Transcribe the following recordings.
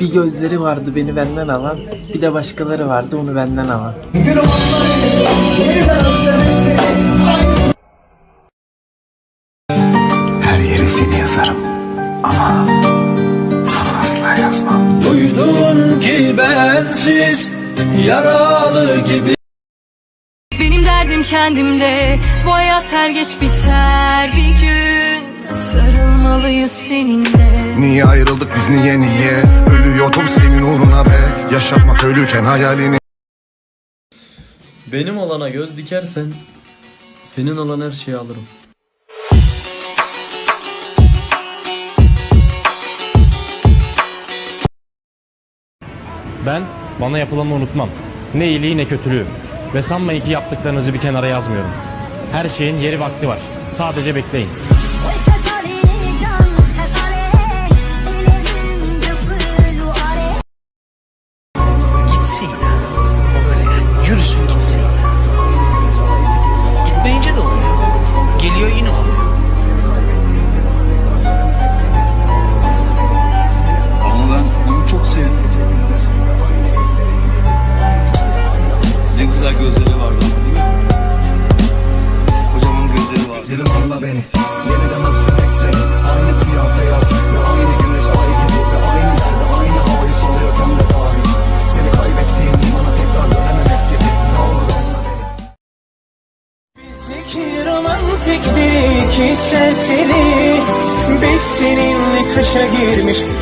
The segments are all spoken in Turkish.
Bir gözleri vardı beni benden alan, bir de başkaları vardı onu benden alan. Her yere seni yazarım ama sana asla yazmam. Duydun ki bensiz yaralı gibi Benim derdim kendimde Bu hayat her geç biter bir gün Sarılmalıyız seninle Niye ayrıldık biz niye niye? Ölüyordum senin uğruna be. Yaşatmak ölüken hayalini. Benim olana göz dikersen senin olan her şeyi alırım. Ben bana yapılanı unutmam. Ne iyiliği ne kötülüğü. Ve sanmayın ki yaptıklarınızı bir kenara yazmıyorum. Her şeyin yeri vakti var. Sadece bekleyin. Gitsin ya. O böyle. Yürüsün gitsin. Gitmeyince de olmuyor. Geliyor yine olmuyor. Ama ben onu çok sevdim. Ne güzel gözleri vardı değil mi? Kocaman gözleri vardı. Dedim anla beni.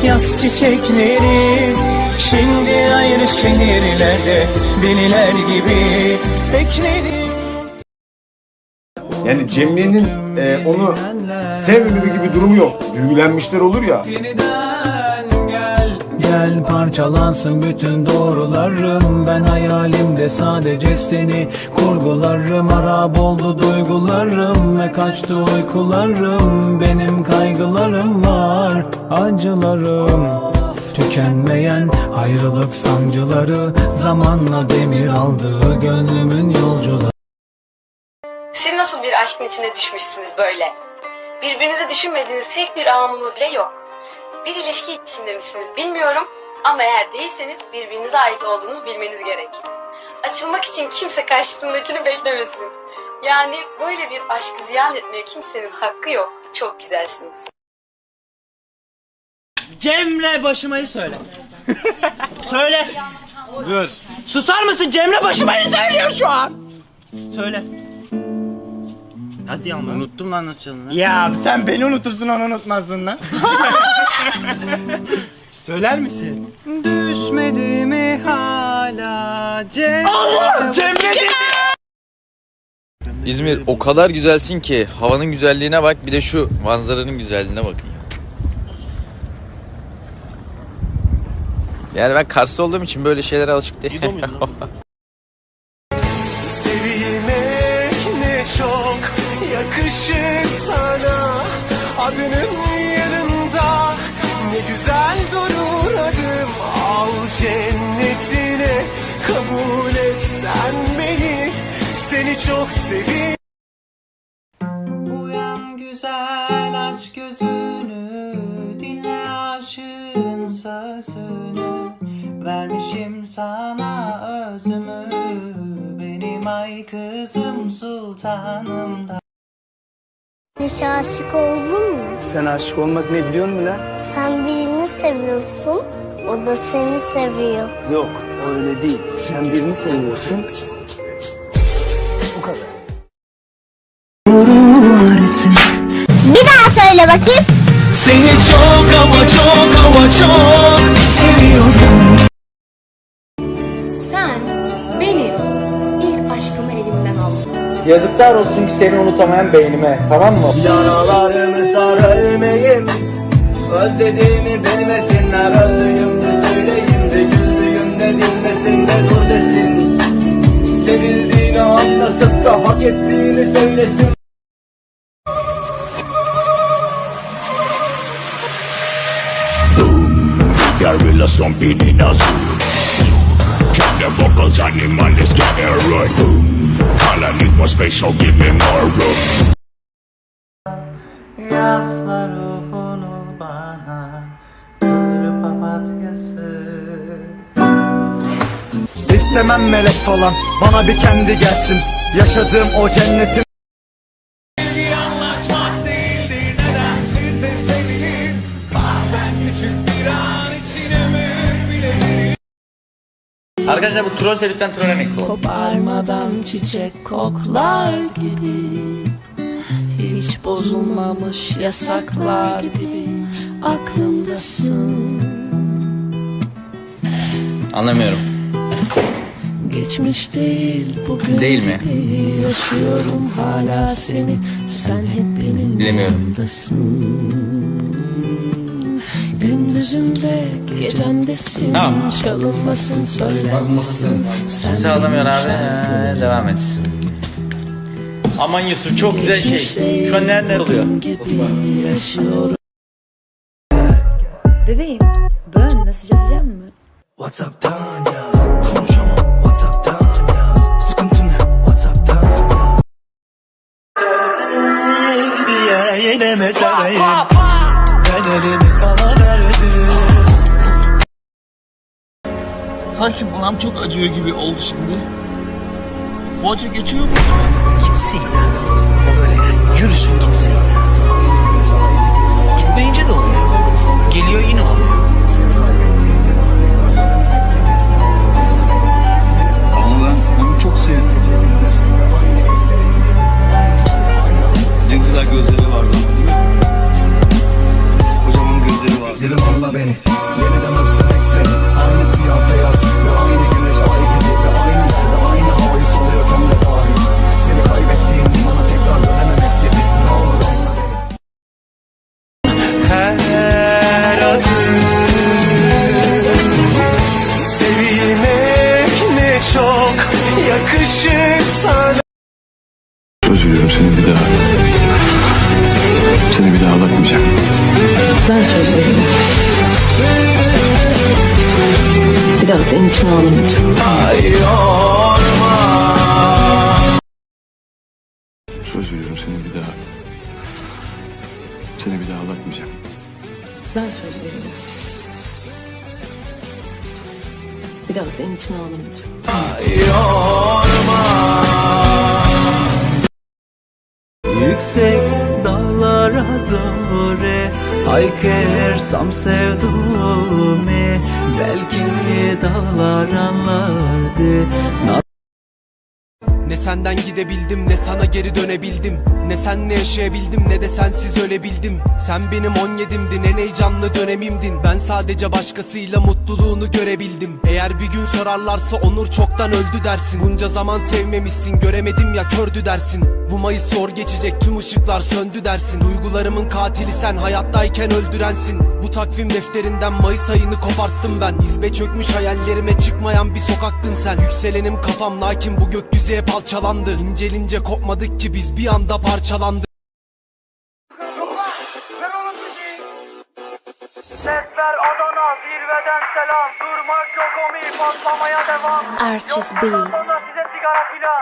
Yaz çiçekleri Şimdi ayrı şehirlerde deliler gibi bekledim Yani Cemre'nin e, onu sevmeme gibi durumu yok. Büyülenmişler olur ya. Yeniden gel parçalansın bütün doğrularım. Ben hayalimde sadece seni kurgularım. Harap oldu duygularım ve kaçtı uykularım. Benim kaygılarım var acılarım. Tükenmeyen ayrılık sancıları Zamanla demir aldı gönlümün yolcuları. Siz nasıl bir aşkın içine düşmüşsünüz böyle? Birbirinizi düşünmediğiniz tek bir anınız bile yok. Bir ilişki içinde misiniz bilmiyorum ama eğer değilseniz birbirinize ait olduğunuzu bilmeniz gerek. Açılmak için kimse karşısındakini beklemesin. Yani böyle bir aşkı ziyan etmeye kimsenin hakkı yok. Çok güzelsiniz. Cemre başımayı söyle. söyle. Dur. Susar mısın? Cemre başımayı söylüyor şu an. Söyle. Hadi ama. Unuttum lan nasıl Ya sen beni unutursun onu unutmazsın lan. Söyler misin? Düşmedi mi hala Cemre Allah dedi. İzmir o kadar güzelsin ki havanın güzelliğine bak bir de şu manzaranın güzelliğine bakın ya. Yani ben Kars'ta olduğum için böyle şeylere alışık değilim. Seni çok seviyorum Uyan güzel aç gözünü Dinle aşığın sözünü Vermişim sana özümü Benim ay kızım sultanım da Hiç aşık oldun mu? Sen aşık olmak ne biliyor musun lan? Sen birini seviyorsun, o da seni seviyor. Yok öyle değil. Sen birini seviyorsun. Bir daha söyle bakayım. Seni çok ama çok ama çok seviyorum. Sen benim ilk aşkımı elimden aldın. Yazıklar olsun ki seni unutamayan beynime tamam mı? Yaralarımı sarayım Özlediğimi bilmesinler Öldüğümde söyleyeyim de Güldüğümde dinlesin de dur desin Sevildiğini anlatıp da hak ettiğini söylesin Stomping in us. Check the vocals, animal is getting right. All I need more space, so give me more room. Yazla ruhunu bana Kırıp İstemem melek falan bana bir kendi gelsin Yaşadığım o cennetin Arkadaşlar bu troll lütfen trollemek bu. Koparmadan çiçek koklar gibi Hiç bozulmamış yasaklar gibi Aklımdasın Anlamıyorum. Geçmiş değil bugün Değil mi? gibi Yaşıyorum hala seni Sen hep benim Bilemiyorum. yanımdasın Gündüzümde gecemdesin Tamam. Çalınmasın söylenmesin Sen Kimse anlamıyor abi. Ee, devam et. Aman Yusuf çok güzel şey. Şu an nerede oluyor? Bebeğim, böyle mesaj atacağım mı? Whatsapp'tan ya Konuşamam Whatsapp'tan ya Sıkıntı ne Whatsapp'tan ya diye yine Sanki buram çok acıyor gibi oldu şimdi. Bu acı geçiyor mu? Gitsin ya. O böyle yani yürüsün gitsin ya. Gitmeyince de oluyor. Geliyor yine oluyor. Ama ben onu çok sevdim. Ne güzel gözleri çok yakışır sana Söz veriyorum seni bir daha. Seni bir daha ağlatmayacağım. Ben söz veriyorum. Bir daha senin için ağlamayacağım. Söz veriyorum seni bir daha. Seni bir daha ağlatmayacağım. Ben söz veriyorum. Bir daha senin için ağlamayacağım. Yüksek dağlara doğru Haykırsam sevduğumu Belki dağlar anlardı senden gidebildim ne sana geri dönebildim. Ne senle yaşayabildim ne de sensiz ölebildim. Sen benim 17'imdin en heyecanlı dönemimdin. Ben sadece başkasıyla mutluluğunu görebildim. Eğer bir gün sorarlarsa Onur çoktan öldü dersin. Bunca zaman sevmemişsin göremedim ya kördü dersin Bu Mayıs zor geçecek tüm ışıklar söndü dersin. Duygularımın katili sen hayattayken öldürensin. Bu takvim defterinden Mayıs ayını koparttım ben. İzbe çökmüş hayallerime çıkmayan bir sokaktın sen. Yükselenim kafam lakin bu gökyüzü hep alçalandı. İncelince kopmadık ki biz bir anda parçalandık Sesler Adana zirveden selam. Durmak yok omi patlamaya devam. Archie's Beats. size sigara filan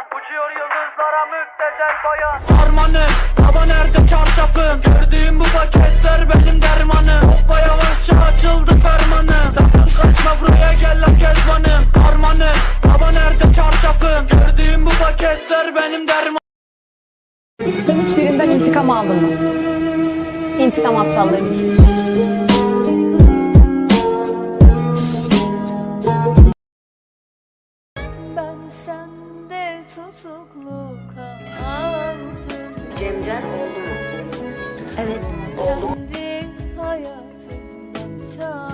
bayan. Harmanım baba nerede? Çarşafım Gördüğüm bu paketler benim dermanım. Hoppa yavaşça açıldı fermanım Sakın kaçma buraya gel lan kezbanım. Harmanım baba nerede? Çarşafım Gördüğüm bu paketler benim dermanım. Sen hiçbirinden intikam aldın mı? İntikam aptalların işidir. Evet oldu. Kendi hayatımdan çaldım.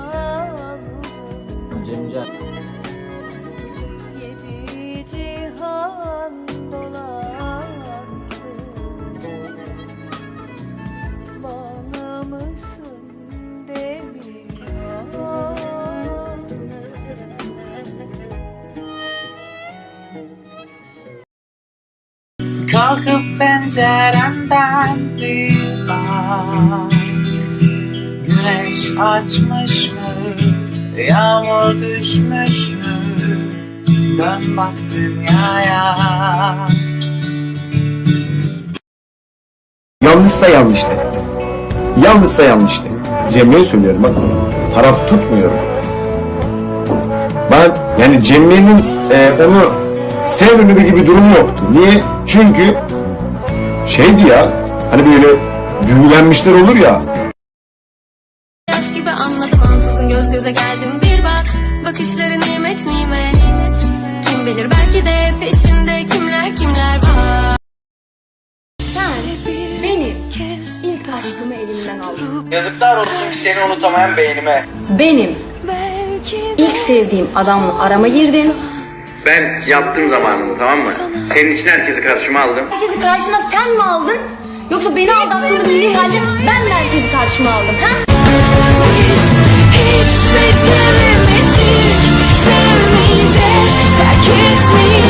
Kalkıp penceremden bir bak Güneş açmış mı? Yağmur düşmüş mü? Dön bak dünyaya Yanlışsa yanlış de. Yanlışsa yanlış de. Cemre'ye söylüyorum bak. Taraf tutmuyorum. Ben yani Cemre'nin e, onu sevmeme gibi durum yoktu. Niye? Çünkü şeydi ya hani böyle büyülenmişler olur ya Yaş gibi anladım ansızın göz göze geldim bir bak Bakışları nimet nimet Kim bilir belki de peşinde kimler kimler var Sen benim ilk aşkımı elimden aldın. Yazıklar olsun ki seni unutamayan beynime. Benim ilk sevdiğim adamla arama girdin. Ben yaptım zamanını tamam mı? Senin için herkesi karşıma aldım. Herkesi karşına sen mi aldın? Yoksa beni aldattığını bildiğin halde ben mi herkesi karşıma aldım? Ha? Hiç bitiremedik Sevmeyi de terk etmeyi